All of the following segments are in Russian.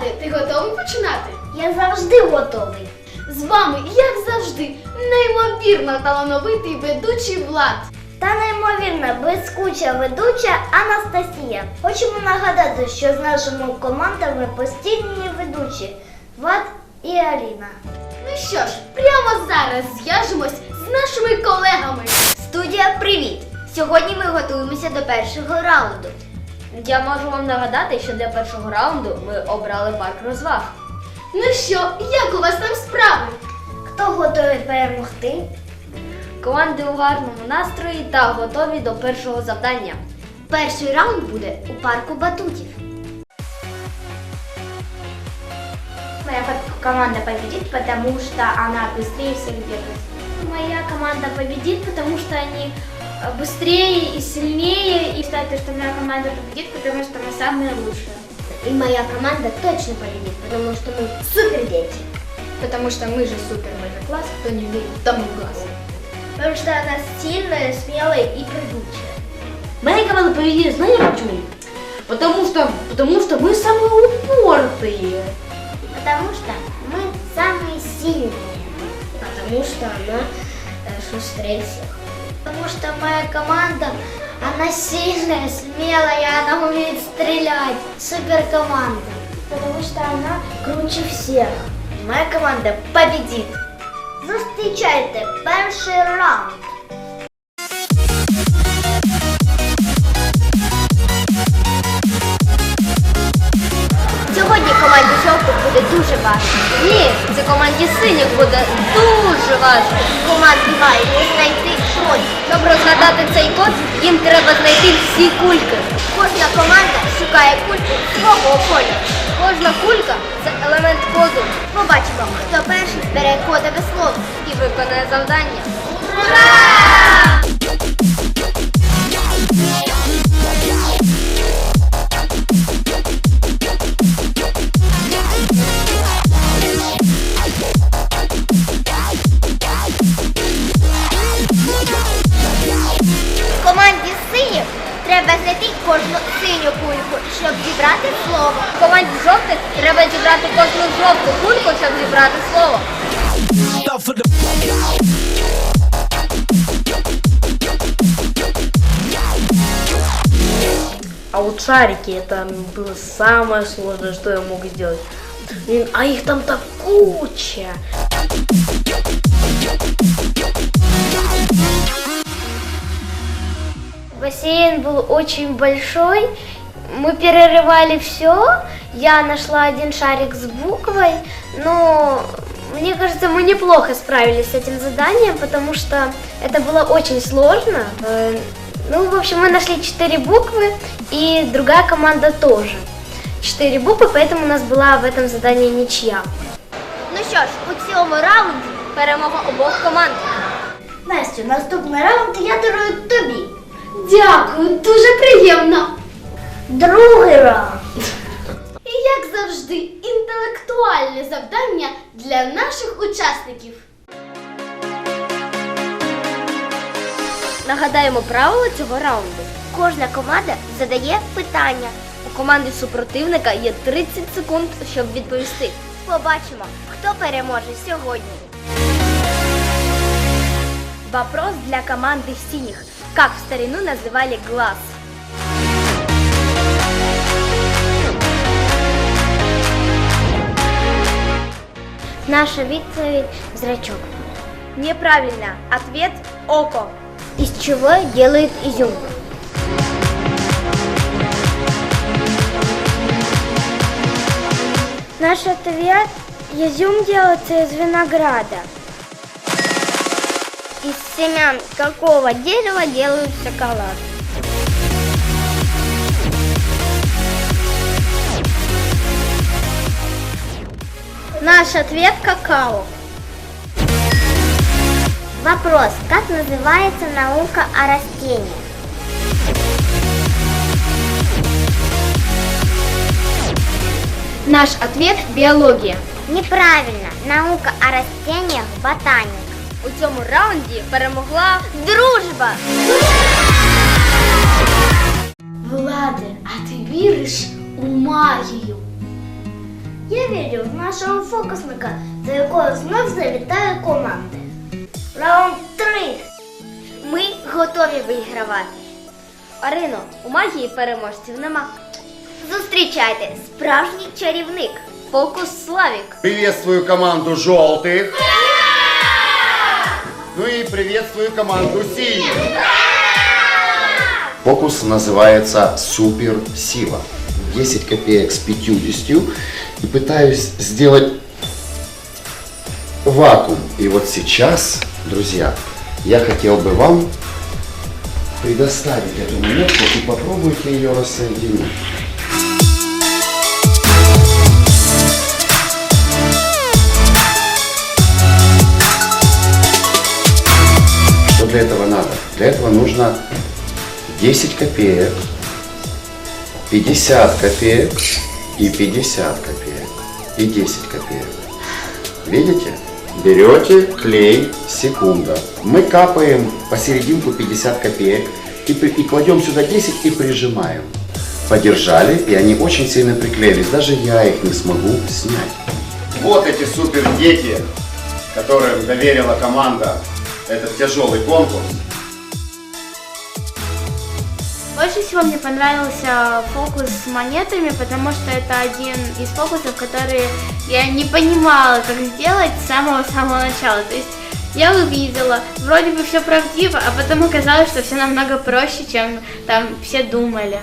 Влади, ти готовий починати? Я завжди готовий. З вами, як завжди, неймовірно талановитий ведучий Влад. Та неймовірна, блискуча ведуча Анастасія. Хочемо нагадати, що з нашими командами постійні ведучі Влад і Аліна. Ну що ж, прямо зараз зв'яжемось з нашими колегами. Студія, привіт! Сьогодні ми готуємося до першого раунду. Я можу вам нагадати, що для першого раунду ми обрали парк розваг. Ну що, як у вас там справи? Хто готовий перемогти? Команди у гарному настрої та готові до першого завдання. Перший раунд буде у парку батутів. Моя команда победит, потому что она быстрее всех бегает. Моя команда победит, потому что они э, быстрее и сильнее. И считаю, что моя команда победит, потому что мы самые лучшие. И моя команда точно победит, потому что мы супер дети. Потому что мы же супер мега класс, кто не верит, тому класс. Потому что она сильная, смелая и прыгучая. Моя команда победит, знаете почему? Потому что, потому что мы самые упортые. Потому что мы самые сильные. Потому что она э, шустрее всех. Потому что моя команда, она сильная, смелая, она умеет стрелять. Супер команда. Потому что она круче всех. Моя команда победит. Зустрічайте перший раунд. Сьогодні команді жовтих буде дуже важко. Ні, це команді синіх буде дуже важко. Команді має знайти код. Щоб розгадати цей код, їм треба знайти всі кульки. Кожна команда шукає кульку свого кольору. Кожна кулька це елемент коду Побачимо, хто перший збере кодове слово. і виконає завдання. Команді треба зібрати кожну жовту кульку, щоб зібрати слово. А вот шарики, это было самое сложное, что я мог сделать. Блин, а их там так куча. Бассейн был очень большой. Мы перерывали все. Я нашла один шарик с буквой. Но мне кажется, мы неплохо справились с этим заданием, потому что это было очень сложно. Э, Ну, в общем, мы нашли четыре буквы, и другая команда тоже. Четыре буквы, поэтому у нас была в этом задании ничья. Ну що ж, у цьому раунді Перемога обох команд. Настю, наступний раунд я дарую тобі. Дякую, дуже приємно. Другий раунд. І як завжди, інтелектуальне завдання для наших учасників. Нагадаємо правила цього раунду. Кожна команда задає питання. У команди супротивника є 30 секунд, щоб відповісти. Побачимо, хто переможе сьогодні. Вопрос для команды синих. Как в старину называли глаз? Наша відповідь зрачок. Неправильно. Ответ – око. Из чего делают изюм? Наш ответ – изюм делается из винограда. Из семян какого дерева делают шоколад? Наш ответ – какао. Вопрос. Как называется наука о растениях? Наш ответ – биология. Неправильно. Наука о растениях – ботаника. У цьому раунді перемогла Дружба! Владе, а ти віриш у магію? Я вірю в нашого фокусника, за якого знов завітає команда. Раунд 3. Ми готові вигравати. Арино, у магії переможців нема. Зустрічайте, справжній чарівник. Фокус Славік. Приветствую команду желтых. Ну и приветствую команду синих. Фокус называется Супер Сила. 10 копеек с 50 и пытаюсь сделать вакуум. И вот сейчас, друзья, я хотел бы вам предоставить эту монетку и попробуйте ее рассоединить. Для этого надо? Для этого нужно 10 копеек, 50 копеек и 50 копеек и 10 копеек. Видите? Берете клей, секунда. Мы капаем посерединку 50 копеек и, и кладем сюда 10 и прижимаем. Подержали, и они очень сильно приклеились. Даже я их не смогу снять. Вот эти супер дети, которым доверила команда этот тяжелый конкурс. Всего мне понравился фокус с монетами, потому что это один из фокусов, которые я не понимала, как сделать с самого-самого начала. То есть я увидела, вроде бы все правдиво, а потом оказалось, что все намного проще, чем там все думали.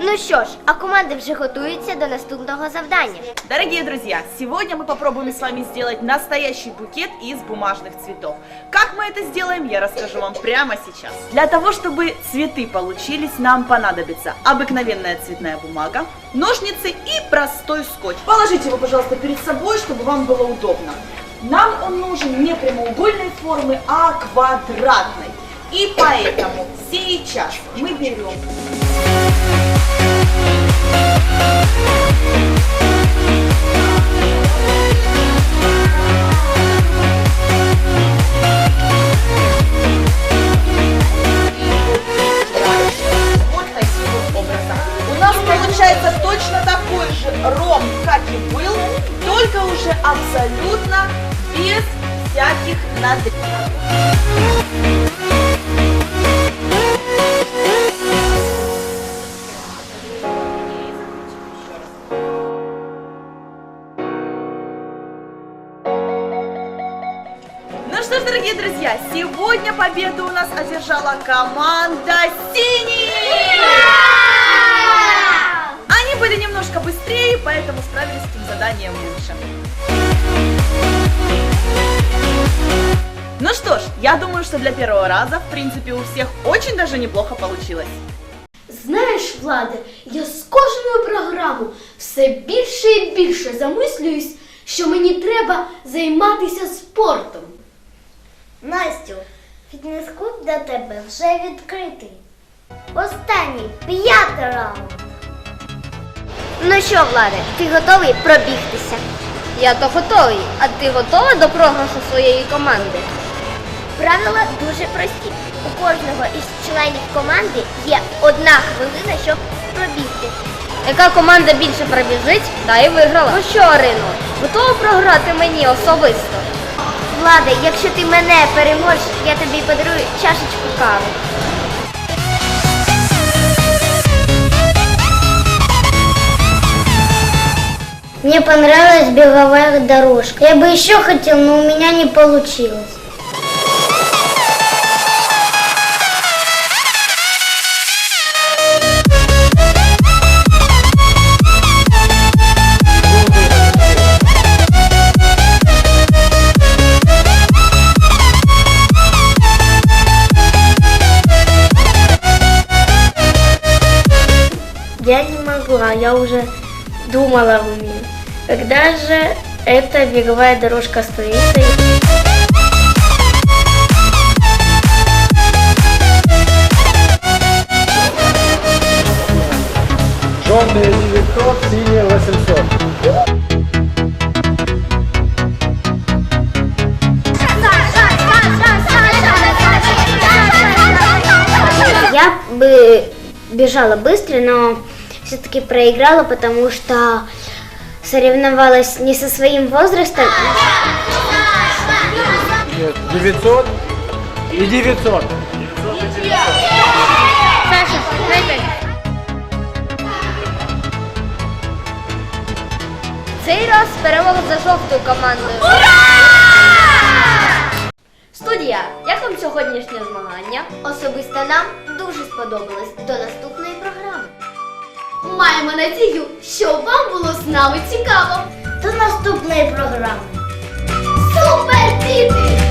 Ну що ж, а команда вже готується до наступного завдання. Дорогие друзья, сегодня мы попробуем с вами сделать настоящий букет из бумажных цветов. Как мы это сделаем, я расскажу вам прямо сейчас. Для того, чтобы цветы получились, нам понадобится обыкновенная цветная бумага, ножницы и простой скотч. Положите его, пожалуйста, перед собой, чтобы вам было удобно. Нам он нужен не прямоугольной формы, а квадратной. И поэтому сейчас мы берем только уже абсолютно без всяких надрезов. что ж, дорогие друзья, сегодня победу у нас одержала команда синих! Они были немножко быстрее, поэтому справились с этим заданием лучше. Ну что ж, я думаю, что для первого раза, в принципе, у всех очень даже неплохо получилось. Знаєш, Владе, я з кожною програмою все більше і більше замислююсь, що мені треба займатися спортом. Настю, фітнес-клуб для тебе вже відкритий. Останній, п'ятий раунд. Ну що, Владе, ти готовий пробігтися? Я то готовий, а ти готова до програшу своєї команди? Правила дуже прості. У кожного із членів команди є одна хвилина, щоб пробігти. Яка команда більше пробіжить, та й виграла. Ну що, Арино, готова програти мені особисто? Владе, якщо ти мене переможеш, я тобі подарую чашечку кави. Мне понравилась беговая дорожка. Я бы еще хотел, но у меня не получилось. Я уже думала в уме. Когда же эта беговая дорожка стоится? Желтые 900, синие 800. Саша, Саша, Саша, Саша, Саша, Саша, бежала быстро, но все-таки проиграла, потому что соревновалась не со своим возрастом. Нет, 900 и 900. Саша, дай. Цей раз перемога за жовтою командою. Студія, як вам сьогоднішнє змагання? Особисто нам дуже сподобалось. До наступної. Маємо надію, що вам було з нами цікаво. До наступної програми. Супер, діти!